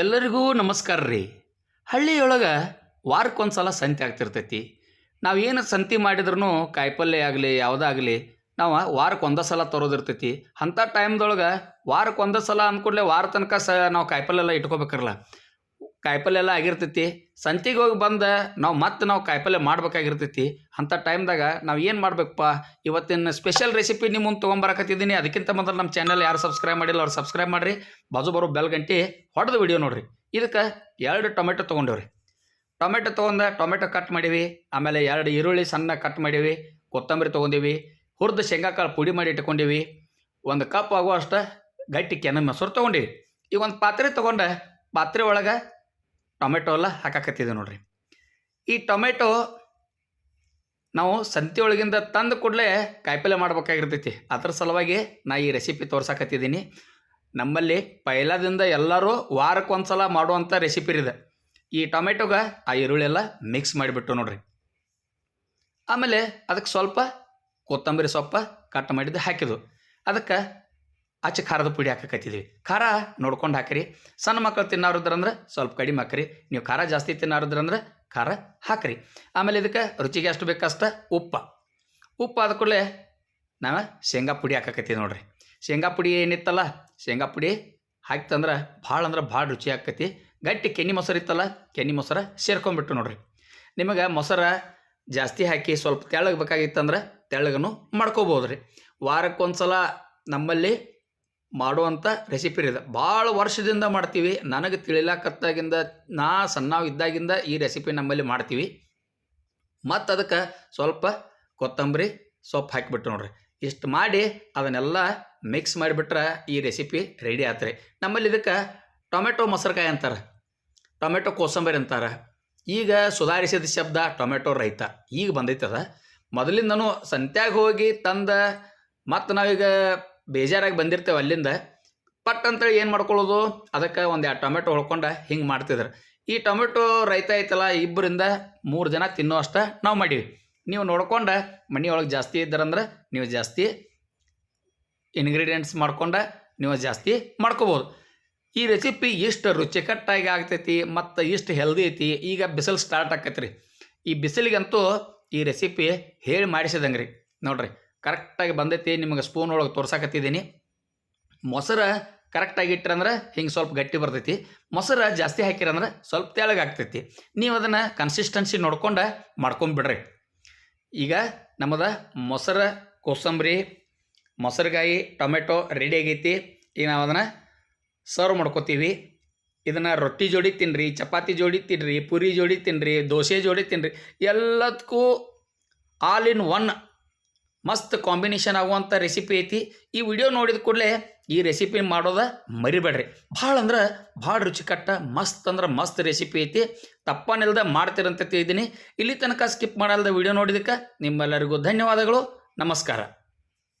ಎಲ್ಲರಿಗೂ ನಮಸ್ಕಾರ ರೀ. ಹಳ್ಳಿಯೊಳಗೆ ವಾರಕ್ಕೊಂದು ಸಲ ಸಂತೆ ಆಗ್ತಿರ್ತೈತಿ. ನಾವು ಏನು ಸಂತೆ ಮಾಡಿದ್ರೂ ಕಾಯಿಪಲ್ಯ ಆಗಲಿ ಯಾವುದಾಗಲಿ ನಾವು ವಾರಕ್ಕೆ ಒಂದೇ ಸಲ ತರೋದಿರ್ತೈತಿ. ಅಂಥ ಟೈಮ್ದೊಳಗೆ ವಾರಕ್ಕೆ ಒಂದೇ ಸಲ ಅಂದ್ಕೂಡಲೇ ವಾರ ತನಕ ಸ ನಾವು ಕಾಯಿಪಲ್ಯ ಎಲ್ಲ ಇಟ್ಕೋಬೇಕರಲ್ಲ. ಕಾಯಿಪಲ್ಯ ಎಲ್ಲ ಆಗಿರ್ತೈತಿ. ಸಂತಿಗೆ ಹೋಗಿ ಬಂದು ನಾವು ಮತ್ತೆ ನಾವು ಕಾಯಿಪಲ್ಯ ಮಾಡ್ಬೇಕಾಗಿರ್ತೈತಿ. ಅಂಥ ಟೈಮ್ದಾಗ ನಾವು ಏನು ಮಾಡ್ಬೇಕಪ್ಪ? ಇವತ್ತಿನ ಸ್ಪೆಷಲ್ ರೆಸಿಪಿ ನಿಮ್ಮ ಮುಂದೆ ತೊಗೊಂಬರಕತ್ತಿದ್ದೀನಿ ಅದಕ್ಕಿಂತ ಮೊದಲು ನಮ್ಮ ಚಾನಲ್ ಯಾರು ಸಬ್ಸ್ಕ್ರೈಬ್ ಮಾಡಿಲ್ಲ ಅವ್ರು ಸಬ್ಸ್ಕ್ರೈಬ್ ಮಾಡಿರಿ. ಬಾಜು ಬರೋ ಬೆಲ್ ಗಂಟೆ ಹೊಡೆದು ವಿಡಿಯೋ ನೋಡಿರಿ. ಇದಕ್ಕೆ ಎರಡು ಟೊಮೆಟೊ ತೊಗೊಂಡೇವ್ರಿ. ಟೊಮೆಟೊ ತೊಗೊಂಡ ಟೊಮೆಟೊ ಕಟ್ ಮಾಡೀವಿ. ಆಮೇಲೆ ಎರಡು ಈರುಳ್ಳಿ ಸಣ್ಣ ಕಟ್ ಮಾಡೀವಿ. ಕೊತ್ತಂಬರಿ ತೊಗೊಂಡೀವಿ. ಹುರಿದು ಶೇಂಗಾಕಾಳು ಪುಡಿ ಮಾಡಿ ಇಟ್ಕೊಂಡೀವಿ. ಒಂದು ಕಪ್ ಆಗುವಷ್ಟು ಗಟ್ಟಿ ಕೆನೆ ಮೊಸರು ತೊಗೊಂಡೀವಿ. ಈಗ ಒಂದು ಪಾತ್ರೆ ತೊಗೊಂಡೆ ಪಾತ್ರೆ ಒಳಗೆ ಟೊಮೆಟೊ ಎಲ್ಲ ಹಾಕಾಕತ್ತಿದ್ದೆ ನೋಡ್ರಿ. ಈ ಟೊಮೆಟೊ ನಾವು ಸಂತೆ ಒಳಗಿಂದ ತಂದು ಕೂಡಲೇ ಕಾಯಿಪಲ್ಯ ಮಾಡ್ಬೇಕಾಗಿರ್ತೈತಿ. ಅದ್ರ ಸಲುವಾಗಿ ನಾ ಈ ರೆಸಿಪಿ ತೋರ್ಸಾಕತ್ತಿದ್ದೀನಿ. ನಮ್ಮಲ್ಲಿ ಪೈಲಾದಿಂದ ಎಲ್ಲರೂ ವಾರಕ್ಕೆ ಒಂದು ಸಲ ಮಾಡುವಂಥ ರೆಸಿಪಿ ಇದೆ. ಈ ಟೊಮೆಟೊಗೆ ಆ ಈರುಳ್ಳಿ ಎಲ್ಲ ಮಿಕ್ಸ್ ಮಾಡಿಬಿಟ್ಟು ನೋಡ್ರಿ. ಆಮೇಲೆ ಅದಕ್ಕೆ ಸ್ವಲ್ಪ ಕೊತ್ತಂಬರಿ ಸೊಪ್ಪು ಕಟ್ ಮಾಡಿದ್ದು ಹಾಕಿದು ಅದಕ್ಕೆ ಆಚೆ ಖಾರದ ಪುಡಿ ಹಾಕಕತ್ತಿದ್ದೀವಿ ಖಾರ ನೋಡ್ಕೊಂಡು ಹಾಕಿರಿ. ಸಣ್ಣ ಮಕ್ಕಳು ತಿನ್ನೋರಿದ್ರಂದ್ರೆ ಸ್ವಲ್ಪ ಕಡಿಮೆ ಹಾಕಿರಿ. ನೀವು ಖಾರ ಜಾಸ್ತಿ ತಿನ್ನೋರಿದ್ರಂದ್ರೆ ಖಾರ ಹಾಕಿರಿ. ಆಮೇಲೆ ಇದಕ್ಕೆ ರುಚಿಗೆ ಎಷ್ಟು ಬೇಕಷ್ಟ ಉಪ್ಪು. ಉಪ್ಪು ಆದ ಕೂಡಲೇ ನಾವು ಶೇಂಗಾ ಪುಡಿ ಹಾಕಕತ್ತೀವಿ ನೋಡ್ರಿ. ಶೇಂಗಾ ಪುಡಿ ಏನಿತ್ತಲ್ಲ, ಶೇಂಗಾ ಪುಡಿ ಹಾಕ್ತಂದ್ರೆ ಭಾಳ ಅಂದ್ರೆ ಭಾಳ ರುಚಿ ಆಕತಿ ಗಟ್ಟಿ ಕೆನಿ ಮೊಸರು ಇತ್ತಲ್ಲ ಕೆನಿ ಮೊಸರ ಸೇರ್ಕೊಂಡ್ಬಿಟ್ಟು ನೋಡ್ರಿ. ನಿಮಗೆ ಮೊಸರ ಜಾಸ್ತಿ ಹಾಕಿ ಸ್ವಲ್ಪ ತೆಳ್ಳಗೆ ಬೇಕಾಗಿತ್ತಂದ್ರೆ ತೆಳ್ಳಗನು ಮಾಡ್ಕೋಬೋದು ರೀ ವಾರಕ್ಕೊಂದು ಸಲ ನಮ್ಮಲ್ಲಿ ಮಾಡುವಂಥ ರೆಸಿಪಿ ಇದೆ. ಭಾಳ ವರ್ಷದಿಂದ ಮಾಡ್ತೀವಿ. ನನಗೆ ತಿಳಿಲಾಕತ್ತಾಗಿಂದ, ನಾ ಸಣ್ಣವಿದ್ದಾಗಿಂದ ಈ ರೆಸಿಪಿ ನಮ್ಮಲ್ಲಿ ಮಾಡ್ತೀವಿ. ಮತ್ತು ಅದಕ್ಕೆ ಸ್ವಲ್ಪ ಕೊತ್ತಂಬರಿ, ಸೊಪ್ಪು ಹಾಕಿಬಿಟ್ಟು ನೋಡ್ರಿ. ಇಷ್ಟು ಮಾಡಿ ಅದನ್ನೆಲ್ಲ ಮಿಕ್ಸ್ ಮಾಡಿಬಿಟ್ರೆ ಈ ರೆಸಿಪಿ ರೆಡಿ ಆತ್ರಿ. ನಮ್ಮಲ್ಲಿ ಇದಕ್ಕೆ ಟೊಮೆಟೊ ಮೊಸರುಕಾಯಿ ಅಂತಾರೆ, ಟೊಮೆಟೊ ಕೋಸಂಬರಿ ಅಂತಾರೆ. ಈಗ ಸುಧಾರಿಸಿದ ಶಬ್ದ ಟೊಮೆಟೊ ರೈತ. ಈಗ ಬಂದೈತದ. ಮೊದಲಿಂದನೂ ಸಂತ್ಯಾಗ ಹೋಗಿ ತಂದ, ಮತ್ತು ನಾವೀಗ ಬೇಜಾರಾಗಿ ಬಂದಿರ್ತೇವೆ ಅಲ್ಲಿಂದ. ಪಟ್ ಅಂತೇಳಿ ಏನು ಮಾಡ್ಕೊಳ್ಳೋದು? ಅದಕ್ಕೆ ಒಂದು ಎರಡು ಟೊಮೆಟೊ ಹೊಳ್ಕೊಂಡು ಹಿಂಗೆ ಮಾಡ್ತಿದ್ರು. ಈ ಟೊಮೆಟೊ ರೈತ ಐತಲ್ಲ, ಇಬ್ಬರಿಂದ ಮೂರು ಜನ ತಿನ್ನೋ ಅಷ್ಟ ನಾವು ಮಾಡೀವಿ. ನೀವು ನೋಡ್ಕೊಂಡು, ಮನೆಯೊಳಗೆ ಜಾಸ್ತಿ ಇದ್ದಾರಂದ್ರೆ ನೀವು ಜಾಸ್ತಿ ಇನ್ಗ್ರೀಡಿಯೆಂಟ್ಸ್ ಮಾಡ್ಕೊಂಡು ನೀವು ಜಾಸ್ತಿ ಮಾಡ್ಕೋಬೋದು. ಈ ರೆಸಿಪಿ ಇಷ್ಟು ರುಚಿಕಟ್ಟಾಗಿ ಆಗ್ತೈತಿ, ಮತ್ತು ಇಷ್ಟು ಹೆಲ್ದಿ ಐತಿ, ಈಗ ಬಿಸಿಲು ಸ್ಟಾರ್ಟ್ ಆಕೈತಿ ರೀ ಈ ಬಿಸಿಲಿಗಂತೂ ಈ ರೆಸಿಪಿ ಹೇಳಿ ಮಾಡಿಸಿದಂಗೆ ರೀ ನೋಡ್ರಿ. ಕರೆಕ್ಟಾಗಿ ಬಂದೈತಿ, ನಿಮಗೆ ಸ್ಪೂನ್ ಒಳಗೆ ತೋರ್ಸಾಕತ್ತಿದ್ದೀನಿ. ಮೊಸರು ಕರೆಕ್ಟಾಗಿ ಇಟ್ಟಿರಂದ್ರೆ ಹಿಂಗೆ ಸ್ವಲ್ಪ ಗಟ್ಟಿ ಬರ್ತೈತಿ. ಮೊಸರು ಜಾಸ್ತಿ ಹಾಕಿರಂದ್ರೆ ಸ್ವಲ್ಪ ತೆಳಗಾಗ್ತೈತಿ ನೀವು ಅದನ್ನು ಕನ್ಸಿಸ್ಟೆನ್ಸಿ ನೋಡ್ಕೊಂಡು ಮಾಡ್ಕೊಂಬಿಡ್ರಿ. ಈಗ ನಮ್ಮದ ಮೊಸರು, ಕೋಸಂಬರಿ ಮೊಸರುಗಾಯಿ ಟೊಮೆಟೊ ರೆಡಿ ಆಗೈತಿ. ಈಗ ನಾವು ಅದನ್ನು ಸರ್ವ್ ಮಾಡ್ಕೋತೀವಿ. ಇದನ್ನು ರೊಟ್ಟಿ ಜೋಡಿ ತಿನ್ನಿರಿ ಚಪಾತಿ ಜೋಡಿ ತಿನ್ನಿರಿ ಪುರಿ ಜೋಡಿ ತಿನ್ನಿರಿ ದೋಸೆ ಜೋಡಿ ತಿನ್ನಿರಿ ಎಲ್ಲದಕ್ಕೂ ಆಲ್ ಇನ್ ಒನ್ ಮಸ್ತ್ ಕಾಂಬಿನೇಷನ್ ಆಗುವಂಥ ರೆಸಿಪಿ ಐತಿ. ಈ ವಿಡಿಯೋ ನೋಡಿದ ಕೂಡಲೇ ಈ ರೆಸಿಪಿ ಮಾಡೋದ ಮರಿಬೇಡ್ರಿ. ಭಾಳ ಅಂದ್ರೆ ಭಾಳ ರುಚಿಕಟ್ಟ, ಮಸ್ತ್ ಅಂದ್ರೆ ಮಸ್ತ್ ರೆಸಿಪಿ ಐತಿ. ತಪ್ಪನಿಲ್ದ ಮಾಡ್ತೀರಂತ ತಿಳಿದೀನಿ. ಇಲ್ಲಿ ತನಕ ಸ್ಕಿಪ್ ಮಾಡಲ್ದ ವಿಡಿಯೋ ನೋಡಿದಕ್ಕೆ ನಿಮ್ಮೆಲ್ಲರಿಗೂ ಧನ್ಯವಾದಗಳು. ನಮಸ್ಕಾರ.